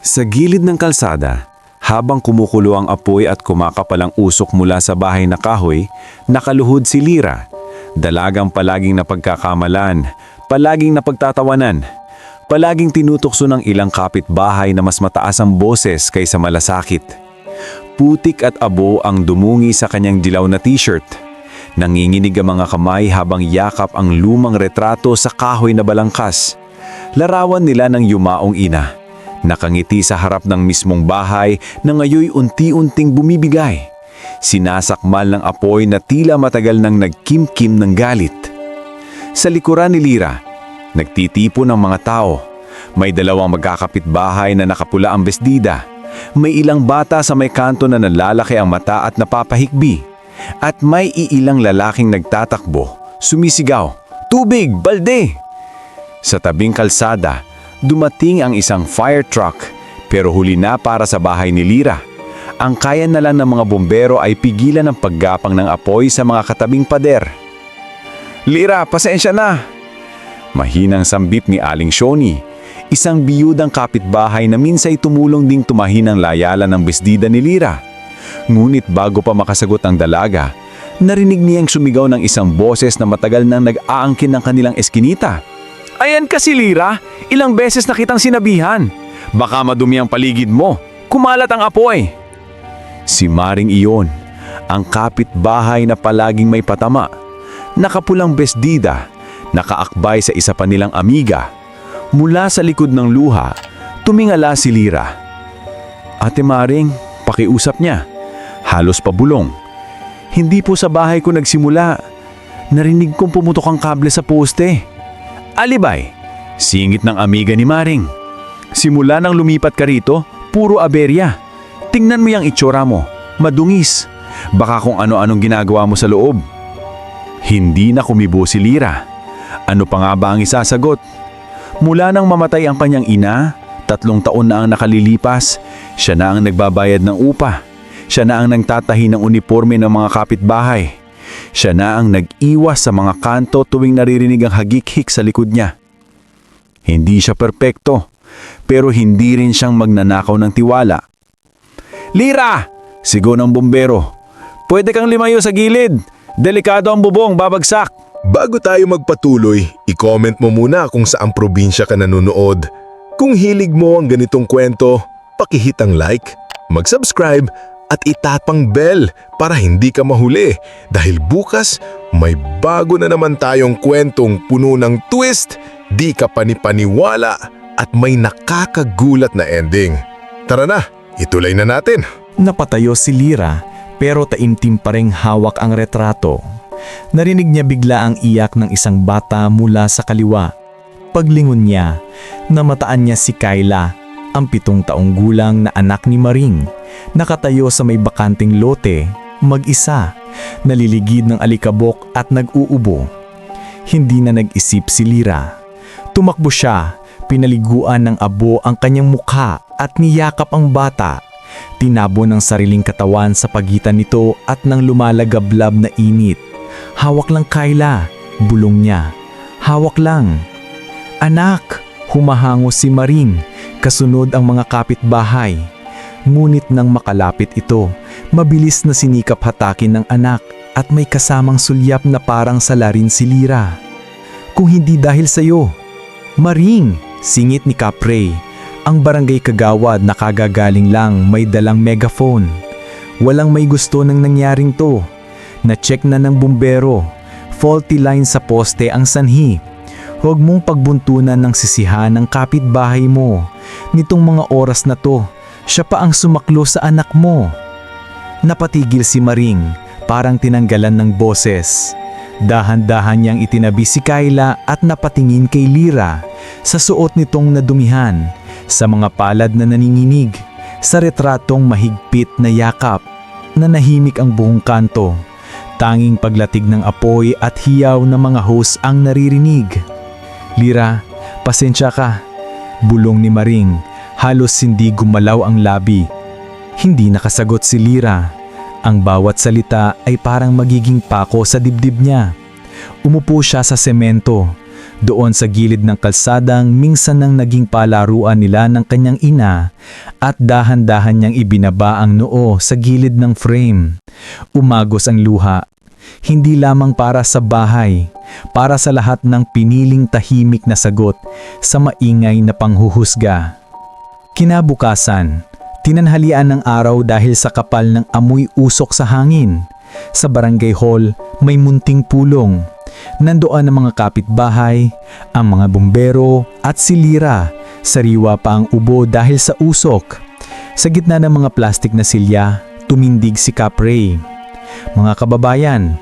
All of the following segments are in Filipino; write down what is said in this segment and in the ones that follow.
Sa gilid ng kalsada, habang kumukulo ang apoy at kumakapalang usok mula sa bahay na kahoy, nakaluhod si Lira. Dalagang palaging napagkakamalan, palaging napagtatawanan, palaging tinutokso ng ilang kapitbahay na mas mataas ang boses kaysa malasakit. Putik at abo ang dumungi sa kanyang dilaw na t-shirt. Nanginginig ang mga kamay habang yakap ang lumang retrato sa kahoy na balangkas. Larawan nila ng yumaong ina. Nakangiti sa harap ng mismong bahay na ngayoy unti-unting bumibigay. Sinasakmal ng apoy na tila matagal nang nagkimkim ng galit. Sa likuran ni Lira, nagtitipo ng mga tao. May dalawang magkakapitbahay na nakapula ang besdida. May ilang bata sa may kanto na nalalaki ang mata at napapahikbi. At may iilang lalaking nagtatakbo, sumisigaw, Tubig! Balde! Sa tabing kalsada, dumating ang isang fire truck pero huli na para sa bahay ni Lira. Ang kaya na lang ng mga bombero ay pigilan ang paggapang ng apoy sa mga katabing pader. Lira, pasensya na! Mahinang sambip ni Aling Shoni, isang biyudang kapitbahay na minsay tumulong ding tumahin ang layala ng besdida ni Lira. Ngunit bago pa makasagot ang dalaga, narinig niyang sumigaw ng isang boses na matagal nang nag-aangkin ng kanilang eskinita. Ayan kasi Lira, ilang beses na kitang sinabihan. Baka madumi ang paligid mo, kumalat ang apoy. Si Maring iyon, ang kapitbahay na palaging may patama, nakapulang besdida, nakaakbay sa isa pa nilang amiga. Mula sa likod ng luha, tumingala si Lira. Ate Maring, pakiusap niya. Halos pabulong. Hindi po sa bahay ko nagsimula. Narinig kong pumutok ang kable sa poste. Alibay, singit ng amiga ni Maring. Simula nang lumipat ka rito, puro aberya. Tingnan mo yung itsura mo, madungis. Baka kung ano-anong ginagawa mo sa loob. Hindi na kumibo si Lira. Ano pa nga ba ang isasagot? Mula nang mamatay ang kanyang ina, tatlong taon na ang nakalilipas, siya na ang nagbabayad ng upa. Siya na ang nagtatahi ng uniforme ng mga kapitbahay. Siya na ang nag-iwas sa mga kanto tuwing naririnig ang hagik-hik sa likod niya. Hindi siya perpekto, pero hindi rin siyang magnanakaw ng tiwala. Lira! Sigaw ng bumbero. Pwede kang limayo sa gilid. Delikado ang bubong, babagsak. Bago tayo magpatuloy, i-comment mo muna kung saang probinsya ka nanonood. Kung hilig mo ang ganitong kwento, pakihit ang like, mag-subscribe at itatpang bell para hindi ka mahuli dahil bukas may bago na naman tayong kwentong puno ng twist, di ka panipaniwala at may nakakagulat na ending. Tara na, ituloy na natin. Napatayo si Lira pero taimtim pa ring hawak ang retrato. Narinig niya bigla ang iyak ng isang bata mula sa kaliwa. Paglingon niya, namataan niya si Kyla, ang pitong taong gulang na anak ni Maring, nakatayo sa may bakanting lote, mag-isa, naliligid ng alikabok at nag-uubo. Hindi na nag-isip si Lira. Tumakbo siya, pinaliguan ng abo ang kanyang mukha at niyakap ang bata. Tinabo ng sariling katawan sa pagitan nito at ng lumalagablab na init. Hawak lang Kyla, bulong niya. Hawak lang. Anak, humahango si Maring, kasunod ang mga kapitbahay. Ngunit nang makalapit ito, mabilis na sinikap hatakin ng anak at may kasamang sulyap na parang salarin si Lira. Kung hindi dahil sa'yo. Maring, singit ni Capre. Ang barangay kagawad na kagagaling lang may dalang megaphone. Walang may gusto ng nangyaring to. Na-check na ng bumbero. Faulty line sa poste ang sanhi. Huwag mong pagbuntunan ng sisihan ng kapitbahay mo. Nitong mga oras na to, siya pa ang sumaklo sa anak mo. Napatigil si Maring, parang tinanggalan ng boses. Dahan-dahan niyang itinabi si Kyla at napatingin kay Lira sa suot nitong nadumihan, sa mga palad na naninginig, sa retratong mahigpit na yakap, na nahimik ang buong kanto. Tanging paglatig ng apoy at hiyaw ng mga hose ang naririnig. Lira, pasensya ka. Bulong ni Maring, halos hindi gumalaw ang labi. Hindi nakasagot si Lira. Ang bawat salita ay parang magiging pako sa dibdib niya. Umupo siya sa semento. Doon sa gilid ng kalsadang minsan nang naging palaruan nila ng kanyang ina at dahan-dahan niyang ibinaba ang noo sa gilid ng frame. Umagos ang luha. Hindi lamang para sa bahay, para sa lahat ng piniling tahimik na sagot sa maingay na panghuhusga. Kinabukasan, tinanhalian ng araw dahil sa kapal ng amoy usok sa hangin. Sa barangay hall, may munting pulong. Nandoon ang mga kapitbahay, ang mga bumbero at si Lira. Sariwa pa ang ubo dahil sa usok. Sa gitna ng mga plastik na silya, tumindig si Capray. Mga kababayan,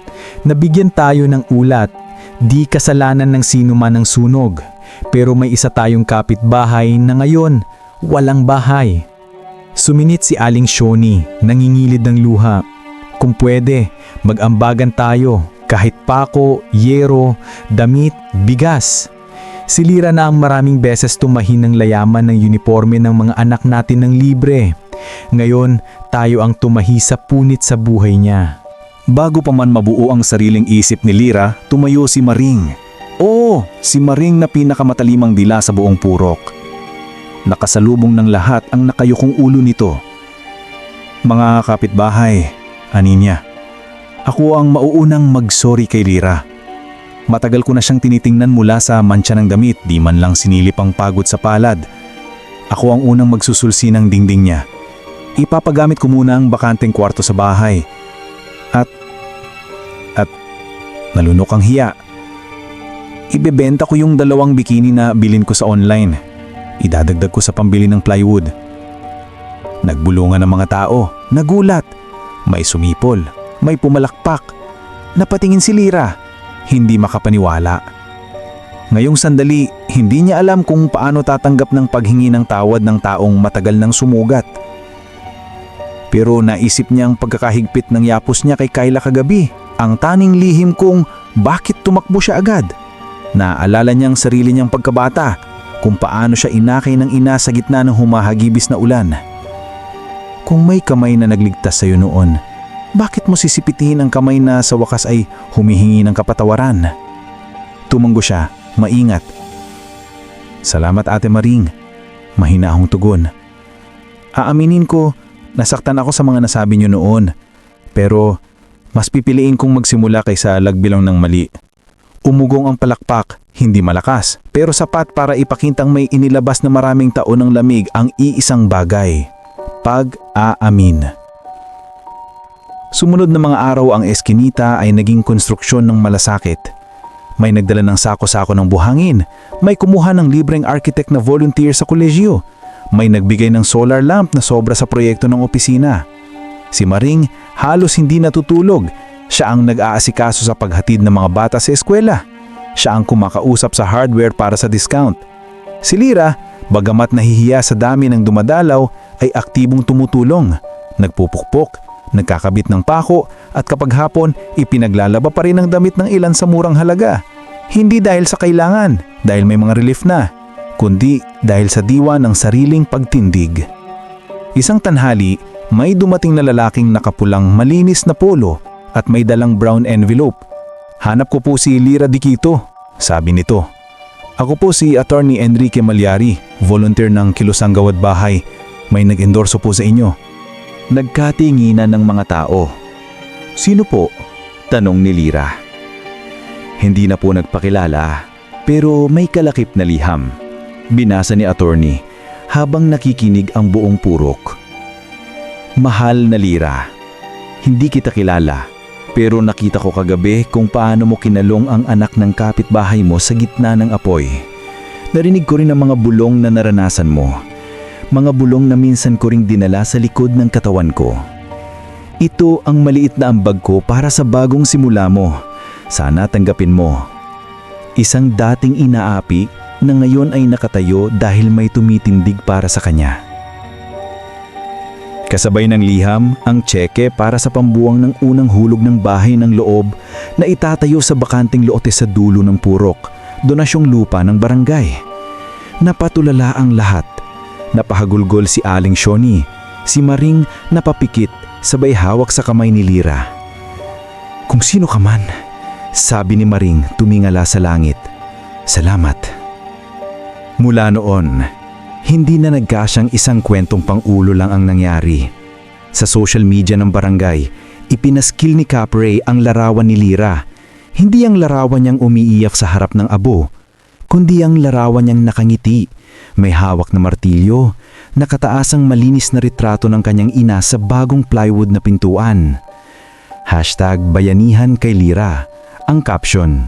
nabigyan tayo ng ulat. Di kasalanan ng sino man ang sunog. Pero may isa tayong kapitbahay na ngayon walang bahay. Suminit si Aling Shoni, nangingilid ng luha. Kung pwede, mag-ambagan tayo, kahit pako, yero, damit, bigas. Silira na ang maraming beses tumahin ng layaman ng uniforme ng mga anak natin ng libre. Ngayon, tayo ang tumahi sa punit sa buhay niya. Bago pa man mabuo ang sariling isip ni Lira, tumayo si Maring. Oo, si Maring na pinakamatalimang dila sa buong purok. Nakasalubong ng lahat ang nakayukong ulo nito. Mga kapitbahay, aninya. Ako ang mauunang mag-sorry kay Lira. Matagal ko na siyang tinitingnan mula sa mantsa ng damit, di man lang sinilip ang pagod sa palad. Ako ang unang magsusulsi ng dingding niya. Ipapagamit ko muna ang bakanteng kwarto sa bahay. At, at, nalunok ang hiya. Ibebenta ko yung dalawang bikini na bilin ko sa online. Idadagdag ko sa pambili ng plywood. Nagbulungan ng mga tao, nagulat. May sumipol, may pumalakpak. Napatingin si Lira, hindi makapaniwala. Ngayong sandali, hindi niya alam kung paano tatanggap ng paghingi ng tawad ng taong matagal nang sumugat. Pero naisip niya ang pagkakahigpit ng yapos niya kay Kyla kagabi. Ang taning lihim kung bakit tumakbo siya agad. Naalala niyang sarili niyang pagkabata, kung paano siya inakay ng ina sa gitna ng humahagibis na ulan. Kung may kamay na nagligtas sa iyo noon, bakit mo sisipitin ang kamay na sa wakas ay humihingi ng kapatawaran? Tumanggo siya, maingat. Salamat Ate Maring. Mahinahong tugon. Aaminin ko, nasaktan ako sa mga nasabi niyo noon. Pero mas pipiliin kong magsimula kaysa lagbilang ng mali. Umugong ang palakpak, hindi malakas, pero sapat para ipakintang may inilabas na maraming taon ng lamig ang iisang bagay. Pag-aamin. Sumunod na mga araw ang eskinita ay naging konstruksyon ng malasakit. May nagdala ng sako-sako ng buhangin, may kumuha ng libreng architect na volunteer sa kolehiyo, may nagbigay ng solar lamp na sobra sa proyekto ng opisina. Si Maring halos hindi natutulog, siya ang nag-aasikaso sa paghatid ng mga bata sa eskwela. Siya ang kumakausap sa hardware para sa discount. Si Lira, bagamat nahihiya sa dami ng dumadalaw, ay aktibong tumutulong. Nagpupukpok, nagkakabit ng pako at kapag hapon ipinaglalaba pa rin ang damit ng ilan sa murang halaga. Hindi dahil sa kailangan, dahil may mga relief na, kundi dahil sa diwa ng sariling pagtindig. Isang tanhali, may dumating na lalaking nakapulang malinis na polo at may dalang brown envelope. Hanap ko po si Lira Dikito, sabi nito. Ako po si Attorney Enrique Malyari, volunteer ng Kilusang Gawad Bahay. May nag-endorso po sa inyo. Nagkatinginan ng mga tao. Sino po? Tanong ni Lira. Hindi na po nagpakilala, pero may kalakip na liham. Binasa ni attorney habang nakikinig ang buong purok. Mahal na Lira, hindi kita kilala, pero nakita ko kagabi kung paano mo kinalong ang anak ng kapitbahay mo sa gitna ng apoy. Narinig ko rin ang mga bulong na naranasan mo. Mga bulong na minsan ko ring dinala sa likod ng katawan ko. Ito ang maliit na ambag ko para sa bagong simula mo. Sana tanggapin mo. Isang dating inaapi na ngayon ay nakatayo dahil may tumitindig para sa kanya. Kasabay ng liham, ang tseke para sa pambuwang ng unang hulog ng bahay ng loob na itatayo sa bakanting loote sa dulo ng purok, donasyong lupa ng barangay. Napatulala ang lahat. Napahagulgol si Aling Shoni, si Maring napapikit sabay hawak sa kamay ni Lira. Kung sino ka man, sabi ni Maring tumingala sa langit. Salamat. Mula noon, hindi na nagkasyang isang kwentong pang-ulo lang ang nangyari. Sa social media ng barangay, ipinaskil ni Capre ang larawan ni Lira. Hindi ang larawan niyang umiiyak sa harap ng abo, kundi ang larawan niyang nakangiti, may hawak na martilyo, nakataasang malinis na retrato ng kanyang ina sa bagong plywood na pintuan. Hashtag bayanihan kay Lira. Ang caption,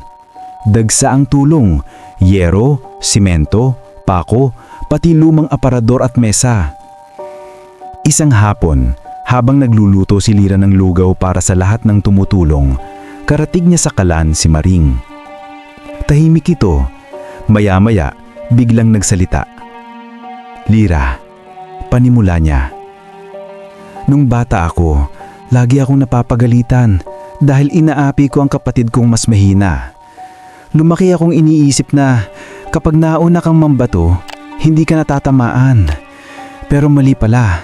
Dagsa ang tulong, yero, simento, pako, pati lumang aparador at mesa. Isang hapon, habang nagluluto si Lira ng lugaw para sa lahat ng tumutulong, karatig niya sa kalan si Maring. Tahimik ito, maya-maya biglang nagsalita. Lira, panimula niya. Nung bata ako, lagi akong napapagalitan dahil inaapi ko ang kapatid kong mas mahina. Lumaki akong iniisip na kapag nauna kang mambato, hindi ka natatamaan. Pero mali pala,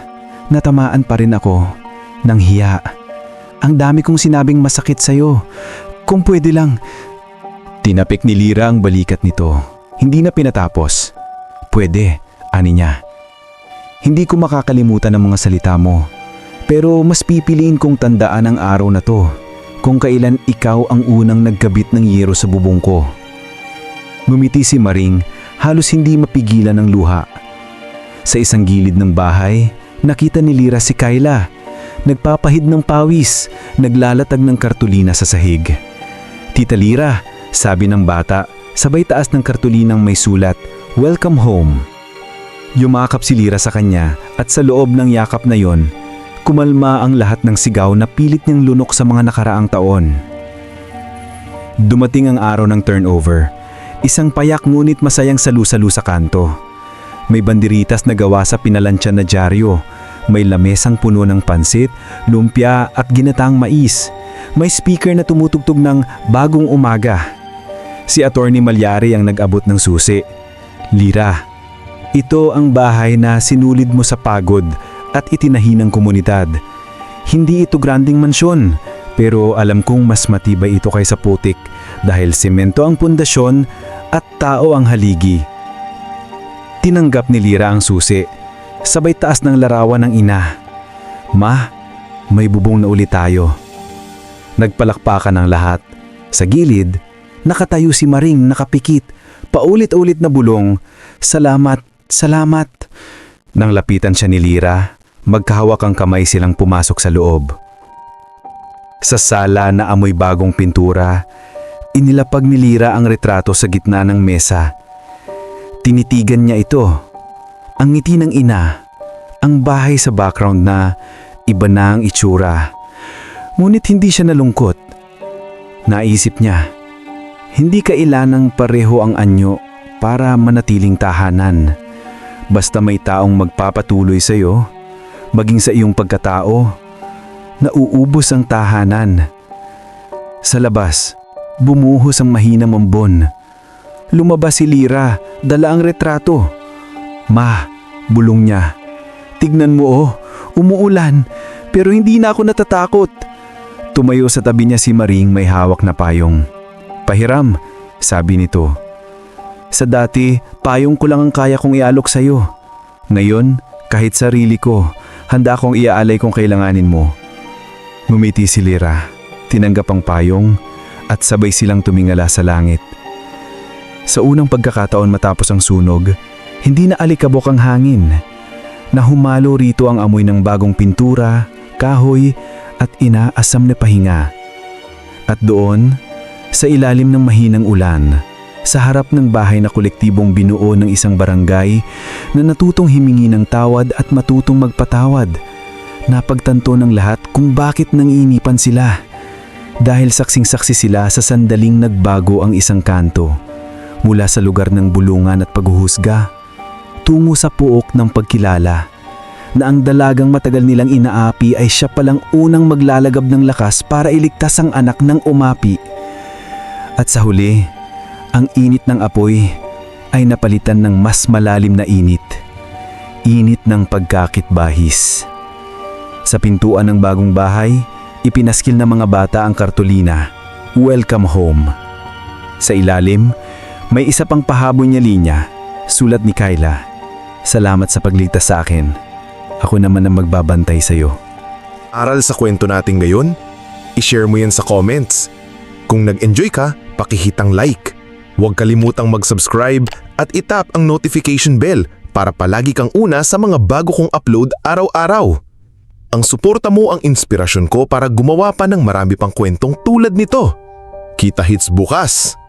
natamaan pa rin ako ng hiya. Ang dami kong sinabing masakit sa'yo. Kung pwede lang. Tinapik ni Lira ang balikat nito. Hindi na pinatapos. Pwede, ani niya. Hindi ko makakalimutan ang mga salita mo. Pero mas pipiliin kong tandaan ang araw na to kung kailan ikaw ang unang nagkabit ng yero sa bubong ko. Ngumiti si Maring halos hindi mapigilan ng luha. Sa isang gilid ng bahay, nakita ni Lira si Kyla. Nagpapahid ng pawis, naglalatag ng kartulina sa sahig. Tita Lira, sabi ng bata, sabay taas ng kartulinang may sulat, Welcome home. Yumakap si Lira sa kanya at sa loob ng yakap na yon, kumalma ang lahat ng sigaw na pilit niyang lunok sa mga nakaraang taon. Dumating ang araw ng turnover. Isang payak ngunit masayang salu-salu sa kanto. May banderitas na gawa sa pinalantyan na dyaryo. May lamesang puno ng pansit, lumpia at ginataang mais. May speaker na tumutugtog ng bagong umaga. Si Attorney Malyari ang nag-abot ng susi. Lira, ito ang bahay na sinulid mo sa pagod at itinahi ng komunidad. Hindi ito granding mansyon, pero alam kong mas matibay ito kaysa putik dahil semento ang pundasyon at tao ang haligi. Tinanggap ni Lira ang susi, sabay taas ng larawan ng ina. Ma, may bubong na ulit tayo. Nagpalakpakan ang lahat. Sa gilid, nakatayo si Maring nakapikit, paulit-ulit na bulong, Salamat, salamat. Nang lapitan siya ni Lira, magkahawak ang kamay silang pumasok sa loob. Sa sala na amoy bagong pintura, inilapag ni Lira ang retrato sa gitna ng mesa. Tinitigan niya ito. Ang ngiti ng ina, ang bahay sa background na iba na ang itsura. Ngunit hindi siya nalungkot. Naisip niya, hindi kailanang pareho ang anyo para manatiling tahanan. Basta may taong magpapatuloy sa iyo, maging sa iyong pagkatao, nauubos ang tahanan. Sa labas, bumuhos ang mahinang ambon. Lumabas si Lira, dala ang retrato. Ma, bulong niya. Tignan mo oh, umuulan, pero hindi na ako natatakot. Tumayo sa tabi niya si Maring may hawak na payong. Pahiram, sabi nito. Sa dati, payong ko lang ang kaya kong ialok sa'yo. Ngayon, kahit sarili ko, handa akong iaalay kung kailanganin mo. Ngumiti si Lira, tinanggap ang payong at sabay silang tumingala sa langit. Sa unang pagkakataon matapos ang sunog, hindi na alikabok ang hangin. Nahumalo rito ang amoy ng bagong pintura, kahoy at inaasam na pahinga. At doon, sa ilalim ng mahinang ulan, sa harap ng bahay na kolektibong binuo ng isang barangay na natutong himingi ng tawad at matutong magpatawad, napagtanto ng lahat kung bakit nangiinipan sila. Dahil saksing-saksi sila sa sandaling nagbago ang isang kanto mula sa lugar ng bulungan at paghuhusga tungo sa puok ng pagkilala na ang dalagang matagal nilang inaapi ay siya palang unang maglalagab ng lakas para iligtas ang anak ng umapi. At sa huli, ang init ng apoy ay napalitan ng mas malalim na init. Init ng pagkakitbahis. Sa pintuan ng bagong bahay, ipinaskil ng mga bata ang kartulina, Welcome Home. Sa ilalim, May isa pang pahabol niya linya, sulat ni Kyla. Salamat sa pagligtas sa akin. Ako naman ang magbabantay sa iyo. Aral sa kwento natin ngayon? I-share mo yan sa comments. Kung nag-enjoy ka, pakihitang like. Huwag kalimutang mag-subscribe at itap ang notification bell para palagi kang una sa mga bago kong upload araw-araw. Ang suporta mo ang inspirasyon ko para gumawa pa ng marami pang kwentong tulad nito. Kita hits bukas!